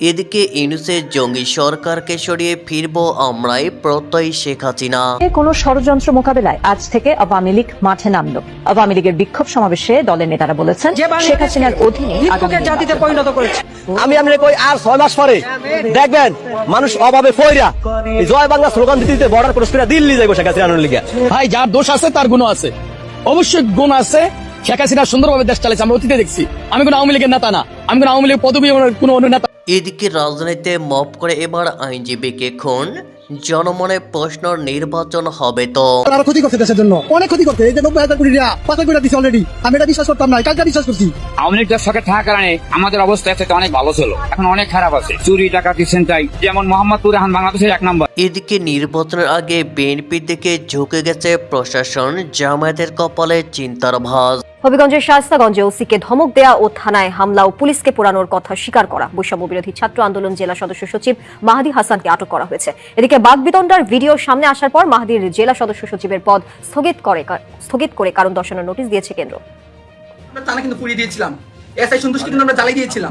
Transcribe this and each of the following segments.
এদিকে ইউনুসের জঙ্গি সরকারকে সরিয়ে ফিরব আমরাই প্রত্যয় শেখ হাসিনা। কোন ষড়যন্ত্র মোকাবেলায় আজ থেকে আওয়ামী লীগ মাঠে নামলো। আওয়ামী লীগের বিক্ষোভ সমাবেশে দলের নেতারা বলেছেন শেখ হাসিনার অধীনে জাতিতে পরিণত করেছে। আমি আপনার কই আর ছয় মাস পরে? দেখবেন মানুষ অভাবে ফইরা জয় বাংলা স্লোগান দিতে দিতে বর্ডার ক্রস করে দিল্লি যাইব শেখ হাসিনার লিগে। ভাই যার দোষ আছে তার গুণ আছে। অবশ্যই গুণ আছে। শেখ হাসিনা সুন্দরভাবে দেশ চালাইছে আমরা অতীতে দেখছি। আমি কোনো আওয়ামী লীগের নেতা না। আমি কোনো আওয়ামী লীগ পদবী কোনো অন্য নেতা এদিকে রাজনীতিতে মপ করে এবার আইনজীবীকে খুন। জনমনে প্রশ্ন নির্বাচন হবে তো। আরও ক্ষতি করছে দেশের জন্য। অনেক ক্ষতি করছে। এই যে নব্বই হাজার কোটি টাকা পাঁচ কোটি দিচ্ছে অলরেডি আমি এটা বিশ্বাস করতাম না। কালকে বিশ্বাস করছি। আওয়ামী লীগ সরকার থাকার কারণে আমাদের অবস্থা থেকে অনেক ভালো ছিল। এখন অনেক খারাপ আছে। চুরি ডাকাতি ছিনতাই যেমন মোহাম্মদপুর এখন বাংলাদেশের এক নম্বর। এদিকে নির্বাচনের আগে বিএনপির দিকে ঝুঁকে গেছে প্রশাসন জামায়াতের কপালে চিন্তার ভাঁজ। হবিগঞ্জের শাস্তাগঞ্জে ওসিকে ধমক দেয়া ও থানায় হামলা ও পুলিশকে পোড়ানোর কথা স্বীকার করা। বৈষম্য বিরোধী ছাত্র আন্দোলন জেলা সদস্য সচিব মাহাদি হাসানকে আটক করা হয়েছে। এদিকে বাগবিতণ্ডার ভিডিও সামনে আসার পর মাহাদির জেলা সদস্য সচিবের পদ স্থগিত করে স্থগিত করে কারণ দর্শানোর নোটিশ দিয়েছে কেন্দ্র। টানা কিন্তু পুড়িয়ে দিয়েছিলাম। এসআই সন্তুষ্টি কিন্তু আমরা জ্বালিয়ে দিয়েছিলাম।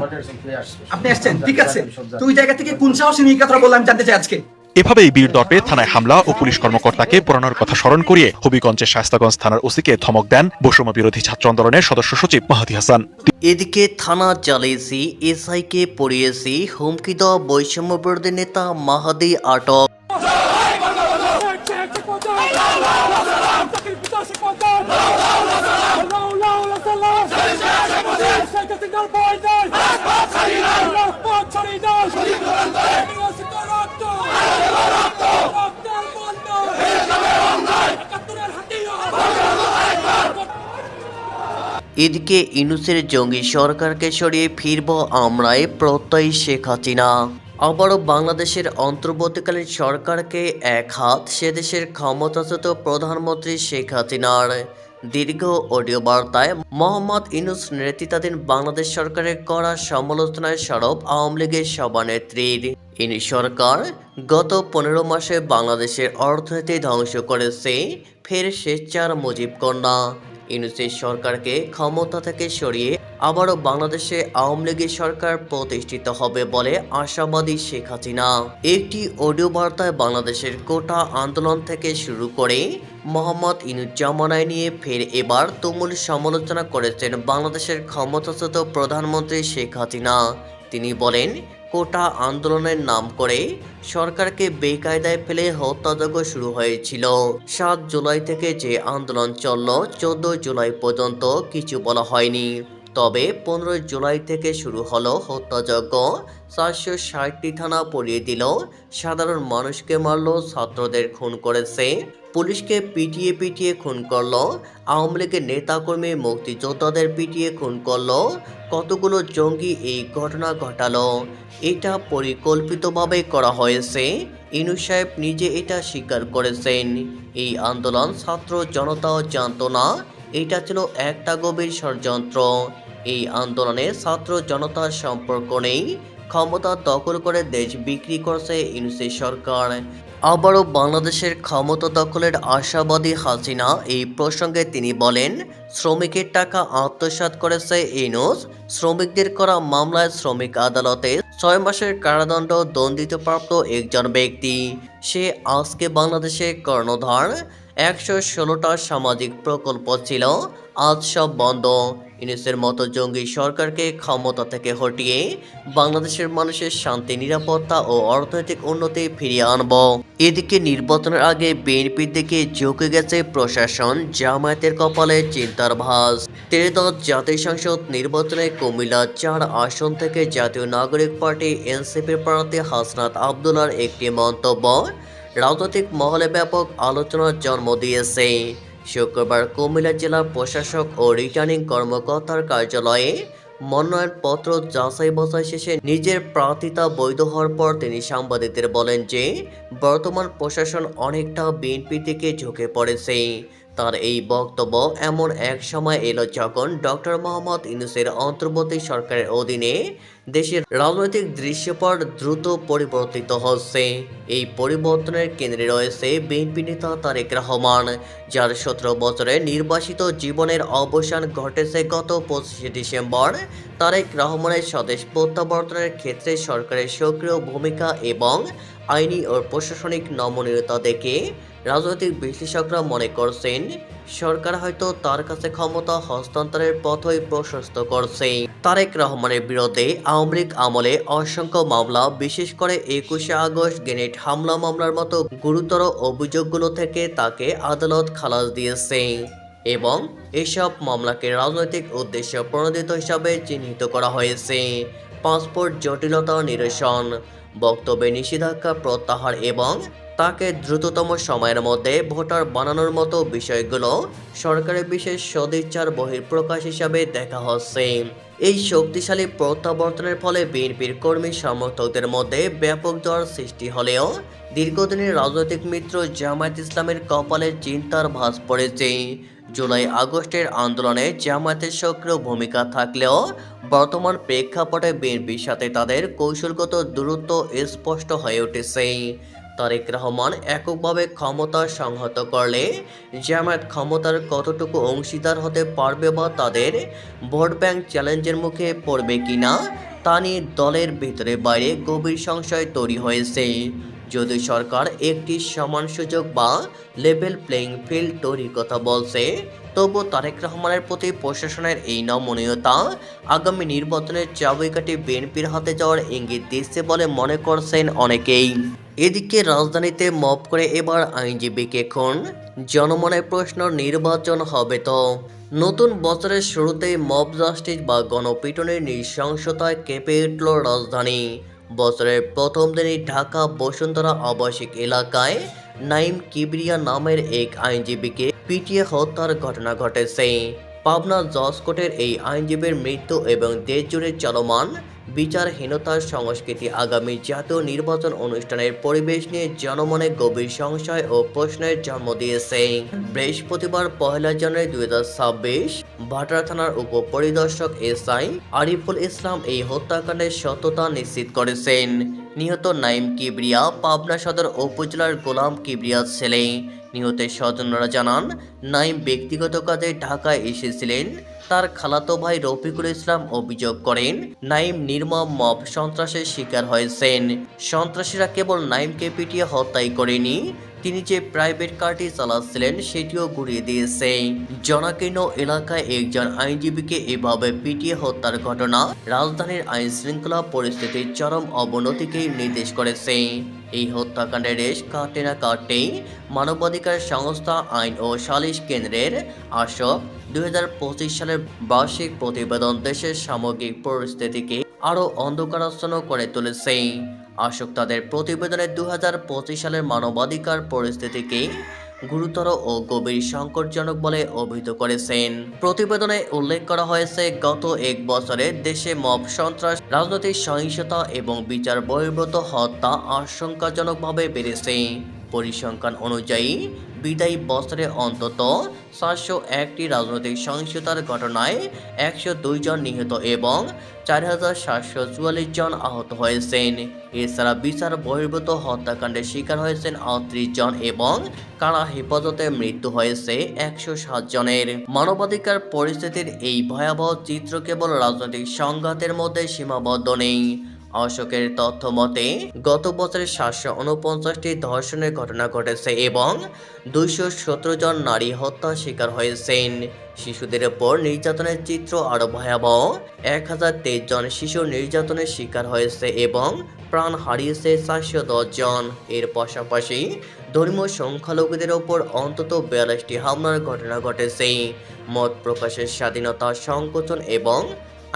আপনি আসছেন ঠিক আছে। তো ওই জায়গা থেকে কোন সাহসে নিয়ে কথাটা বললাম জানতে চাই আজকে? এভাবেই বীর দর্পে থানায় হামলা ও পুলিশ কর্মকর্তাকে পোড়ানোর কথা স্মরণ করিয়ে হবিগঞ্জের শাস্তাগঞ্জ থানার ওসিকে ধমক দেন বৈষম্য বিরোধী ছাত্র আন্দোলনের সদস্য সচিব মাহাদি হাসান। এদিকে থানা জ্বালিয়েছি এসআইকে পড়িয়েছি হুমকি দেওয়া বৈষম্য বিরোধী নেতা মাহাদি আটক। এদিকে ইনুসের জঙ্গি সরকারকে সরিয়ে ফিরব আমরাই প্রত্যয় শেখ হাসিনা। আবারও বাংলাদেশের অন্তর্বর্তীকালীন সরকারকে এক হাত সে দেশের ক্ষমতাচ্যুত প্রধানমন্ত্রী শেখ হাসিনার। দীর্ঘ অডিও বার্তায় মোহাম্মদ ইনুস নেতৃত্বাধীন বাংলাদেশ সরকারের করা সমালোচনায় সরব আওয়ামী লীগের সভানেত্রীর ইনি সরকার গত পনেরো মাসে বাংলাদেশের অর্থনীতি ধ্বংস করেছে, ফের স্বেচ্ছার মুজিব কন্যা। ইউনুসের সরকারকে ক্ষমতা থেকে সরিয়ে আবারও বাংলাদেশে আওয়ামী লীগের সরকার প্রতিষ্ঠিত হবে বলে আশাবাদী শেখ হাসিনা। একটি অডিও বার্তায় বাংলাদেশের কোটা আন্দোলন থেকে শুরু করে মোহাম্মদ ইনুজ্জামানায় নিয়ে ফের এবার তুমুল সমালোচনা করেছেন বাংলাদেশের ক্ষমতাচ্যুত প্রধানমন্ত্রী শেখ হাসিনা। তিনি বলেন কোটা আন্দোলনের নাম করে সরকারকে বেকায়দায় ফেলে হত্যাযজ্ঞ শুরু হয়েছিল। সাত জুলাই থেকে যে আন্দোলন চলল, চোদ্দ জুলাই পর্যন্ত কিছু বলা হয়নি। তবে পনেরো জুলাই থেকে শুরু হলো হত্যাযজ্ঞ। চারশো ষাটটি থানা পড়িয়ে দিল। সাধারণ মানুষকে মারল, ছাত্রদের খুন করেছে। পুলিশকে পিটিয়ে পিটিয়ে খুন করল। আওয়ামী লীগের নেতাকর্মী মুক্তিযোদ্ধাদের পিটিয়ে খুন করল। কতগুলো জঙ্গি এই ঘটনা ঘটালো? এটা পরিকল্পিতভাবে করা হয়েছে। ইনু সাহেব নিজে এটা স্বীকার করেছেন। এই আন্দোলন ছাত্র জনতাও জানতো না। এটা ছিল একটা গভীর ষড়যন্ত্র। এই আন্দোলনে ছাত্র জনতার সম্পর্ক নেই। ক্ষমতা দখল করে দেশ বিক্রি করছে ইউনুসের সরকার। আবারও বাংলাদেশের ক্ষমতা দখলের আশাবাদী হাসিনা এই প্রসঙ্গে তিনি বলেন, শ্রমিকের টাকা আত্মসাৎ করেছে ইনুস শ্রমিকদের করা মামলায় শ্রমিক আদালতে ছয় মাসের কারাদণ্ড দণ্ডিতপ্রাপ্ত একজন ব্যক্তি। সে আজকে বাংলাদেশে কর্ণধার। একশো ষোলোটা সামাজিক প্রকল্প ছিল, আজ সব বন্ধ। ইউনিসের মতো জঙ্গি সরকারকে ক্ষমতা থেকে হটিয়ে বাংলাদেশের মানুষের শান্তি, নিরাপত্তা ও অর্থনৈতিক উন্নতি ফিরিয়ে আনব। এদিকে নির্বাচনের আগে বিএনপির দিকে ঝুঁকে গেছে প্রশাসন, জামায়াতের কপালে চিন্তার ভাঁজ। ত্রিদশ জাতীয় সংসদ নির্বাচনে কুমিল্লা চার আসন থেকে জাতীয় নাগরিক পার্টি এনসিপির প্রার্থী হাসনাত আবদুল্লার একটি মন্তব্য, রাজনৈতিক মহলে ব্যাপক আলোচনার জন্ম দিয়েছে। শুক্রবার কুমিল্লা জেলার প্রশাসক ও রিটার্নিং কর্মকর্তার কার্যালয়ে মনোনয়নপত্র যাচাই বাছাই শেষে নিজের প্রার্থিতা বৈধ হওয়ার পর তিনি সাংবাদিকদের বলেন যে, বর্তমান প্রশাসন অনেকটা বিএনপি থেকে ঝুঁকে পড়েছে। তার এই বক্তব্য এমন এক সময় এলো যখন ডক্টর মোহাম্মদ ইউনুসের অন্তর্বর্তী সরকারের অধীনে দেশের রাজনৈতিক দৃশ্যপট দ্রুত পরিবর্তিত হচ্ছে। এই পরিবর্তনের কেন্দ্রে রয়েছে বিএনপি নেতা তারেক রহমান, যার সতেরো বছরে নির্বাসিত জীবনের অবসান ঘটেছে গত পঁচিশে ডিসেম্বর। তারেক রহমানের স্বদেশ প্রত্যাবর্তনের ক্ষেত্রে সরকারের সক্রিয় ভূমিকা এবং আইনি ও প্রশাসনিক নমনীয়তা দেখে রাজনৈতিক বিশ্লেষকরা মনে করছেন, সরকার হয়তো তার কাছে ক্ষমতা হস্তান্তরের পথই প্রশস্ত করছে তারেক রহমানের বিরুদ্ধে আওয়ামী লীগ আমলে অসংখ্য মামলা, বিশেষ করে একুশে আগস্ট গ্রেনেড হামলা মামলার মতো গুরুতর অভিযোগগুলো থেকে তাকে আদালত খালাস দিয়েছে এবং এসব মামলাকে রাজনৈতিক উদ্দেশ্য প্রণোদিত হিসাবে চিহ্নিত করা হয়েছে। পাসপোর্ট জটিলতা নিরসন, বক্তব্যে নিষেধাজ্ঞা প্রত্যাহার এবং তাকে দ্রুততম সময়ের মধ্যে ভোটার বানানোর মতো বিষয়গুলো সরকারের বিশেষ সদিচ্ছার বহিঃপ্রকাশ হিসাবে দেখা হচ্ছে। এই শক্তিশালী প্রত্যাবর্তনের ফলে বিএনপির কর্মী সমর্থকদের মধ্যে ব্যাপক জ্বর সৃষ্টি হলেও দীর্ঘদিনের রাজনৈতিক মিত্র জামায়াত ইসলামের কপালে চিন্তার ভাঁজ পড়েছে। জুলাই আগস্টের আন্দোলনে জামায়াতের সক্রিয় ভূমিকা থাকলেও বর্তমান প্রেক্ষাপটে বিএনপির সাথে তাদের কৌশলগত দূরত্ব স্পষ্ট হয়ে উঠেছে। তারেক রহমান এককভাবে ক্ষমতা সংহত করলে জামায়াত ক্ষমতার কতটুকু অংশীদার হতে পারবে বা তাদের ভোট ব্যাংক চ্যালেঞ্জের মুখে পড়বে কিনা তা নিয়ে দলের ভিতরে বাইরে গভীর সংশয় তৈরি হয়েছে। যদি সরকার একটি সমান সুযোগ বা লেভেল প্লেইং ফিল্ড তৈরির কথা বলছে তবু তারেক রহমানের প্রতি প্রশাসনের এই নমনীয়তা আগামী নির্বাচনের চাবিকাঠি বিএনপির হাতে যাওয়ার ইঙ্গিত দিচ্ছে বলে মনে করছেন অনেকেই। এদিকে রাজধানীতে মপ করে এবার আইনজীবীকে খুন, জনমনে প্রশ্ন নির্বাচন হবে তো। নতুন বছরের শুরুতেই মব জাস্টিস বা গণপিটনের নৃশংসতায় কেঁপে উঠল রাজধানী। বছরের প্রথম দিনই ঢাকা, বসুন্ধরা আবাসিক এলাকায় নাইম কিবরিয়া নামের এক আইনজীবীকে পিটিয়ে হত্যার ঘটনা ঘটেছে। পাবনা জজ কোর্টের এই আইনজীবীর মৃত্যু এবং দেশজুড়ে চলমান বিচারহীনতার সংস্কৃতি আগামী জাতীয় নির্বাচন অনুষ্ঠানের পরিবেশ নিয়ে জনমনে গভীর সংশয় ও প্রশ্নের জন্ম দিয়েছে। বৃহস্পতিবার পহেলা জানুয়ারি দুই হাজার ছাব্বিশ, ভাটার থানার উপপরিদর্শক এসআই আরিফুল ইসলাম এই হত্যাকাণ্ডের সত্যতা নিশ্চিত করেছেন। নিহত নাইম কিবরিয়া পাবনা সদর উপজেলার গোলাম কিবরিয়ার ছেলে। নিহতের স্বজনরা জানান, নাইম ব্যক্তিগত কাজে ঢাকায় এসেছিলেন। তার খালাতো ভাই রফিকুল ইসলাম অভিযোগ করেন, নাইম নির্মম মব সন্ত্রাসের শিকার হয়েছেন। সন্ত্রাসীরা কেবল নাইমকে পিটিয়ে হত্যাই করেনি, তিনি যে প্রাইভেট কারটি চালাচ্ছিলেন সেটিও ঘুরিয়ে দিয়েছে। জনাকীর্ণ এলাকায় একজন আইনজীবীকে এভাবে পিটিয়ে হত্যার ঘটনা রাজধানীর আইন শৃঙ্খলা পরিস্থিতির চরম অবনতিকেই নির্দেশ করেছে। এই হত্যাকাণ্ডের রেশ কাটে না কাটতেই মানবাধিকার সংস্থা আইন ও সালিশ কেন্দ্রের আসক দুই হাজার পঁচিশ সালের বার্ষিক প্রতিবেদন দেশের সামগ্রিক পরিস্থিতিকে আরও অন্ধকারাচ্ছন্ন করে তুলেছে। আসক তাদের প্রতিবেদনে দুই হাজার পঁচিশ সালের মানবাধিকার পরিস্থিতিকে গুরুতর ও গভীর সংকটজনক বলে অভিহিত করেছেন। প্রতিবেদনে উল্লেখ করা হয়েছে, গত এক বছরে দেশে মব সন্ত্রাস, রাজনৈতিক সহিংসতা এবং বিচার বহির্ভূত হত্যা আশঙ্কাজনকভাবে বেড়েছে। পরিসংখ্যান অনুযায়ী, বিদায়ী বছরে অন্তত সাতশো একটি রাজনৈতিক সহিংসতার ঘটনায় একশো দুই জন নিহত এবং চার হাজার সাতশো চুয়াল্লিশ জন আহত হয়েছেন। এছাড়া বিচার বহির্ভূত হত্যাকাণ্ডের শিকার হয়েছেন আটত্রিশ জন এবং কারা হেফাজতে মৃত্যু হয়েছে একশো সাত জনের। মানবাধিকার পরিস্থিতির এই ভয়াবহ চিত্র কেবল রাজনৈতিক সংঘাতের মধ্যে সীমাবদ্ধ নেই। অশোকের তথ্য মতে, গত বছরে সাতশো উনপঞ্চাশটি ধর্ষণের ঘটনা ঘটেছে এবং দুইশো সতেরো জন নারী হত্যা শিকার হয়েছেন। শিশুদের ওপর নির্যাতনের চিত্র আরও ভয়াবহ। এক হাজার তেইশ জন শিশু নির্যাতনের শিকার হয়েছে এবং প্রাণ হারিয়েছে চারশো দশ জন। এর পাশাপাশি ধর্মীয় সংখ্যালঘুদের ওপর অন্তত বিয়াল্লিশটি হামলার ঘটনা ঘটেছে। মত প্রকাশের স্বাধীনতা সংকোচন এবং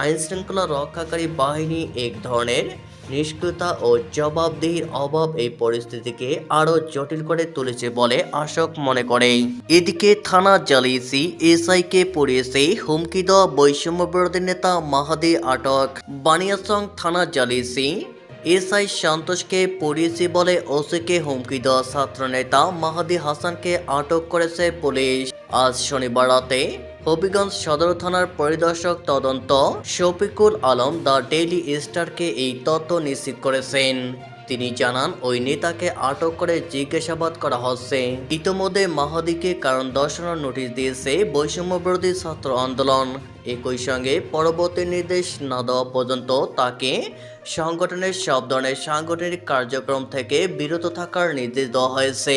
আইন শৃঙ্খলা রক্ষাকারী বাহিনী এক ধরনের নিষ্ক্রিয়তা ও জবাবদিহির অভাব এই পরিস্থিতিকে আরও জটিল করে তুলেছে বলে আশোক মনে করে। এদিকে থানা জ্বালিয়েছি এসআইকে পড়িয়েছে হুমকি দেওয়া বৈষম্য বিরোধী নেতা মাহাদি আটক। বানিয়াসং থানা জ্বালিয়েছি এসআই সন্তোষকে পড়িয়েছি বলে ওসিকে হুমকি দেওয়া ছাত্রনেতা মাহাদি হাসানকে আটক করেছে পুলিশ। আজ শনিবার রাতে হবিগঞ্জ সদর থানার পরিদর্শক তদন্ত শফিকুল আলম দ্য ডেইলি স্টারকে এই তথ্য নিশ্চিত করেছেন। তিনি জানান, ওই নেতাকে আটক করে জিজ্ঞাসাবাদ করা হচ্ছে। ইতোমধ্যে মাহাদিকে কারণ দর্শানোর নোটিশ দিয়েছে বৈষম্য বিরোধী ছাত্র আন্দোলন। একই সঙ্গে পরবর্তী নির্দেশ না দেওয়া পর্যন্ত তাকে সংগঠনের সব ধরনের সাংগঠনিক কার্যক্রম থেকে বিরত থাকার নির্দেশ দেওয়া হয়েছে।